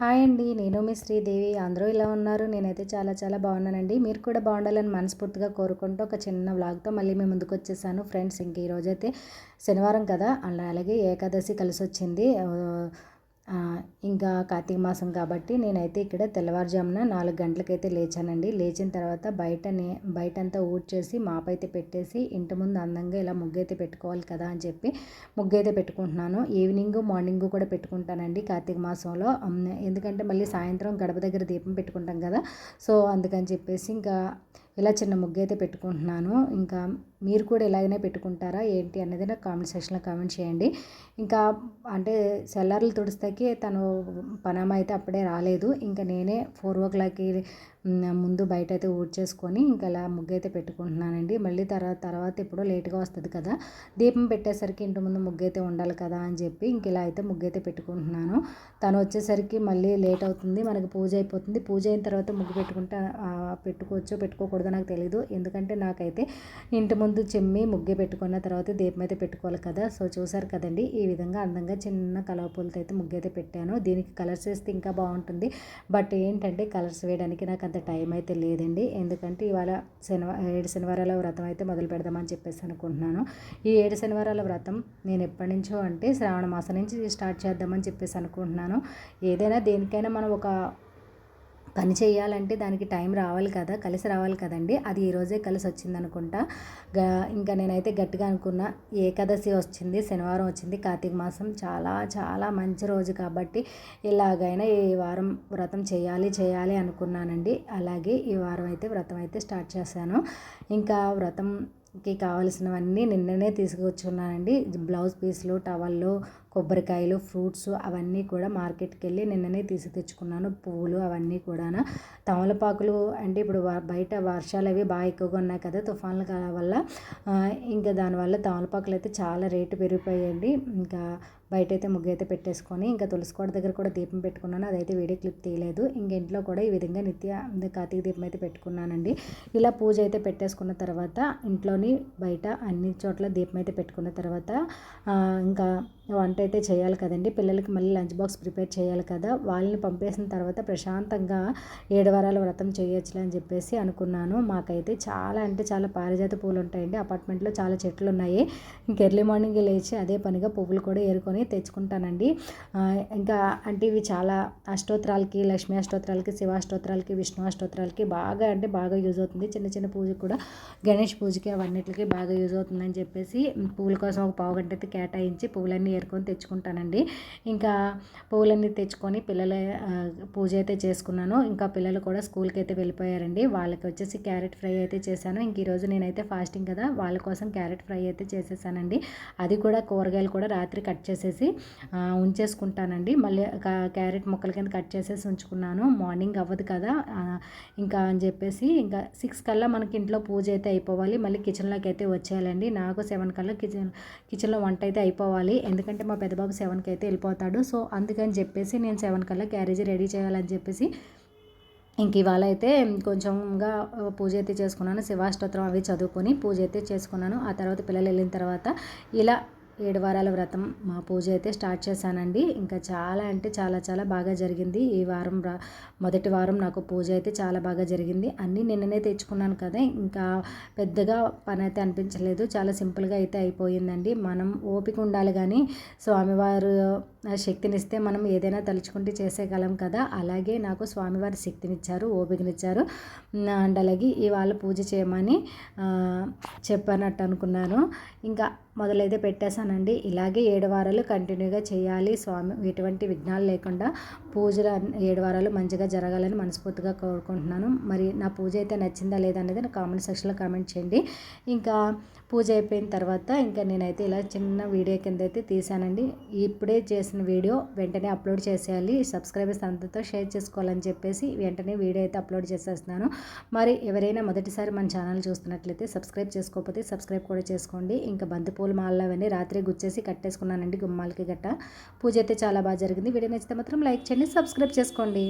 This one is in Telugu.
హాయ్ అండి నేను మీ శ్రీదేవి. అందరూ ఇలా ఉన్నారు? నేనైతే చాలా చాలా బాగున్నానండి. మీరు కూడా బాగుండాలని మనస్ఫూర్తిగా కోరుకుంటూ ఒక చిన్న వ్లాగ్తో మళ్ళీ మేము ముందుకు వచ్చేసాను ఫ్రెండ్స్. ఇంక ఈరోజైతే శనివారం కదా అలాగే ఏకాదశి కలిసి వచ్చింది ఇంకా కార్తీక మాసం కాబట్టి నేనైతే ఇక్కడ తెల్లవారుజామున నాలుగు గంటలకైతే లేచానండి. లేచిన తర్వాత బయటనే బయటంతా ఊడ్చేసి మాపైతే పెట్టేసి ఇంటి ముందు అందంగా ఇలా ముగ్గు అయితే పెట్టుకోవాలి కదా అని చెప్పి ముగ్గు అయితే పెట్టుకుంటున్నాను. ఈవినింగ్ మార్నింగ్ కూడా పెట్టుకుంటానండి కార్తీక మాసంలో. ఎందుకంటే మళ్ళీ సాయంత్రం గడప దగ్గర దీపం పెట్టుకుంటాం కదా. సో అందుకని చెప్పేసి ఇంకా ఇలా చిన్న ముగ్గు అయితే పెట్టుకుంటున్నాను. ఇంకా మీరు కూడా ఇలాగనే పెట్టుకుంటారా? ఏంటి అనేది నాకు కామెంట్ సెక్షన్లో కామెంట్ చేయండి. ఇంకా అంటే సెల్లర్లు తుడిస్తాకి తను పనమ్మ అయితే అప్పుడే రాలేదు. ఇంకా నేనే ఫోర్ ఓ క్లాక్కి ముందు బయట అయితే ఊడ్చేసుకొని ఇంకా ఇలా ముగ్గు అయితే పెట్టుకుంటున్నానండి. మళ్ళీ తర్వాత తర్వాత ఎప్పుడో లేట్గా వస్తుంది కదా. దీపం పెట్టేసరికి ఇంటి ముందు ముగ్గు అయితే ఉండాలి కదా అని చెప్పి ఇంక ఇలా అయితే ముగ్గు అయితే పెట్టుకుంటున్నాను. తను వచ్చేసరికి మళ్ళీ లేట్ అవుతుంది. మనకి పూజ అయిపోతుంది. పూజ అయిన తర్వాత ముగ్గు పెట్టుకుంటే పెట్టుకోవచ్చో పెట్టుకోకూడదు నాకు తెలియదు ఎందుకంటే నాకైతే ఇంటి ముందు చెమ్మి ముగ్గు పెట్టుకున్న తర్వాత దీపం అయితే పెట్టుకోవాలి కదా. సో చూసారు కదండి ఈ విధంగా అందంగా చిన్న కలవ పూలతో అయితే ముగ్గు అయితే పెట్టాను. దీనికి కలర్స్ వేస్తే ఇంకా బాగుంటుంది. బట్ ఏంటంటే కలర్స్ వేయడానికి నాకు అంత టైం అయితే లేదండి. ఎందుకంటే ఇవాళ శనివారం ఏడు శనివారాల వ్రతం అయితే మొదలు పెడదామని చెప్పేసి అనుకుంటున్నాను. ఈ ఏడు శనివారాల వ్రతం నేను ఎప్పటి నుంచో అంటే శ్రావణ మాసం నుంచి స్టార్ట్ చేద్దామని చెప్పేసి అనుకుంటున్నాను. ఏదైనా దేనికైనా మనం ఒక పని చేయాలంటే దానికి టైం రావాలి కదా కలిసి రావాలి కదండి. అది ఈరోజే కలిసి వచ్చింది అనుకుంటా ఇంకా నేనైతే గట్టిగా అనుకున్న ఏకాదశి వచ్చింది శనివారం వచ్చింది కార్తీక మాసం చాలా చాలా మంచి రోజు కాబట్టి ఎలాగైనా ఈ వారం వ్రతం చేయాలి చేయాలి అనుకున్నానండి. అలాగే ఈ వారం అయితే వ్రతం అయితే స్టార్ట్ చేశాను. ఇంకా వ్రతం కి కావలసినవన్నీ నిన్ననే తీసుకొచ్చుకున్నానండి బ్లౌజ్ పీస్లు టవల్లు కొబ్బరికాయలు ఫ్రూట్స్ అవన్నీ కూడా మార్కెట్కి వెళ్ళి నిన్ననే తీసి తెచ్చుకున్నాను. పువ్వులు అవన్నీ కూడా తమలపాకులు అంటే ఇప్పుడు బయట వర్షాలు అవి బాగా ఎక్కువగా ఉన్నాయి కదా తుఫాన్ల వల్ల ఇంకా దానివల్ల తమలపాకులు అయితే చాలా రేటు పెరిగిపోయాయండి. ఇంకా బయట అయితే ముగ్గు అయితే పెట్టేసుకొని ఇంకా తులసికోట దగ్గర కూడా దీపం పెట్టుకున్నాను. అదైతే వీడియో క్లిప్ తీయలేదు. ఇంక ఇంట్లో కూడా ఈ విధంగా నిత్య కార్తీక దీపం అయితే పెట్టుకున్నానండి. ఇలా పూజ అయితే పెట్టేసుకున్న తర్వాత ఇంట్లోని బయట అన్ని చోట్ల దీపం అయితే పెట్టుకున్న తర్వాత ఇంకా వంట అయితే చేయాలి కదండి. పిల్లలకి మళ్ళీ లంచ్ బాక్స్ ప్రిపేర్ చేయాలి కదా. వాళ్ళని పంపేసిన తర్వాత ప్రశాంతంగా ఏడు వారాల వ్రతం చేయొచ్చులే అని చెప్పేసి అనుకున్నాను. మాకైతే చాలా అంటే చాలా పారిజాత పూలు ఉంటాయండి. అపార్ట్మెంట్లో చాలా చెట్లు ఉన్నాయి ఇంక ఎర్లీ మార్నింగ్ లేచి అదే పనిగా పువ్వులు కూడా ఏరుకొని తెచ్చుకుంటానండి. ఇంకా అంటే ఇవి చాలా అష్టోత్తరాలకి లక్ష్మీ అష్టోత్తరాలకి శివాష్టోత్తరాలకి విష్ణు అష్టోత్తరాలకి బాగా అంటే బాగా యూజ్ అవుతుంది. చిన్న చిన్న పూజకి కూడా గణేష్ పూజకి అవన్నిటికి బాగా యూజ్ అవుతుందని చెప్పేసి పువ్వుల కోసం ఒక పావు గంట అయితే కేటాయించి పువ్వులన్నీ ఏరుకొని తెచ్చుకుంటానండి. ఇంకా పూలన్నీ తెచ్చుకొని పిల్లల పూజ అయితే చేసుకున్నాను. ఇంకా పిల్లలు కూడా స్కూల్కి అయితే వెళ్ళిపోయారండి. వాళ్ళకి వచ్చేసి క్యారెట్ ఫ్రై అయితే చేశాను. ఇంక ఈరోజు నేనైతే ఫాస్టింగ్ కదా వాళ్ళ కోసం క్యారెట్ ఫ్రై అయితే చేసేసానండి. అది కూడా కూరగాయలు కూడా రాత్రి కట్ చేసేసి ఉంచేసుకుంటానండి. మళ్ళీ క్యారెట్ ముక్కల కింద కట్ చేసేసి ఉంచుకున్నాను. మార్నింగ్ అవ్వదు కదా ఇంకా అని చెప్పేసి ఇంకా సిక్స్ కల్లా మనకి ఇంట్లో పూజ అయితే అయిపోవాలి. మళ్ళీ కిచెన్లోకి అయితే వచ్చేయాలండి. నాకు సెవెన్ కల్లా కిచెన్ కిచెన్లో వంట అయితే అయిపోవాలి. ఎందుకంటే ఎందుకంటే మా పెద్దబాబు సెవెన్కి అయితే వెళ్ళిపోతాడు. సో అందుకని చెప్పేసి నేను సెవెన్ కల్లా క్యారేజీ రెడీ చేయాలని చెప్పేసి ఇంక ఇవాళ అయితే కొంచెంగా పూజ అయితే చేసుకున్నాను. శివాష్టోత్రం అవి చదువుకొని పూజ అయితే చేసుకున్నాను. ఆ తర్వాత పిల్లలు వెళ్ళిన తర్వాత ఇలా ఏడు వారాల వ్రతం మా పూజ అయితే స్టార్ట్ చేశానండి. ఇంకా చాలా అంటే చాలా చాలా బాగా జరిగింది. ఈ వారం మొదటి వారం నాకు పూజ అయితే చాలా బాగా జరిగింది. అన్నీ నిన్ననే తెచ్చుకున్నాను కదా ఇంకా పెద్దగా పని అయితే అనిపించలేదు. చాలా సింపుల్గా అయితే అయిపోయిందండి. మనం ఓపిక ఉండాలి కానీ స్వామివారు శక్తినిస్తే మనం ఏదైనా తలుచుకుంటే చేసేయగలం కదా. అలాగే నాకు స్వామివారి శక్తినిచ్చారు ఓపికనిచ్చారు. అండ్ అలాగే ఇవాళ పూజ చేయమని చెప్పనట్టు అనుకున్నాను. ఇంకా మొదలైతే పెట్టేశానండి. ఇలాగే ఏడు వారాలు కంటిన్యూగా చేయాలి. స్వామి ఎటువంటి విఘ్నాలు లేకుండా పూజలు ఏడు వారాలు మంచిగా జరగాలని మనస్ఫూర్తిగా కోరుకుంటున్నాను. మరి నా పూజ అయితే నచ్చిందా లేదా అనేది నా కామెంట్ సెక్షన్లో కామెంట్ చేయండి. ఇంకా పూజ అయిపోయిన తర్వాత ఇంకా నేనైతే ఇలా చిన్న వీడియో కింద అయితే తీసానండి ఇప్పుడే చేసిన వీడియో వెంటనే అప్లోడ్ చేసేయాలి. సబ్స్క్రైబర్స్ అంతతో షేర్ చేసుకోవాలని చెప్పేసి వెంటనే వీడియో అయితే అప్లోడ్ చేసేస్తున్నాను. మరి ఎవరైనా మొదటిసారి మన ఛానల్ చూస్తున్నట్లయితే సబ్స్క్రైబ్ చేసుకోకపోతే సబ్స్క్రైబ్ కూడా చేసుకోండి. ఇంకా బంతిపూల మాలలు అవన్నీ రాత్రి గుచ్చేసి కట్టేసుకున్నానండి గుమ్మాలకి గట్ట. పూజ అయితే చాలా బాగా జరిగింది. వీడియో నచ్చితే మాత్రం లైక్ చేయండి సబ్స్క్రైబ్ చేసుకోండి.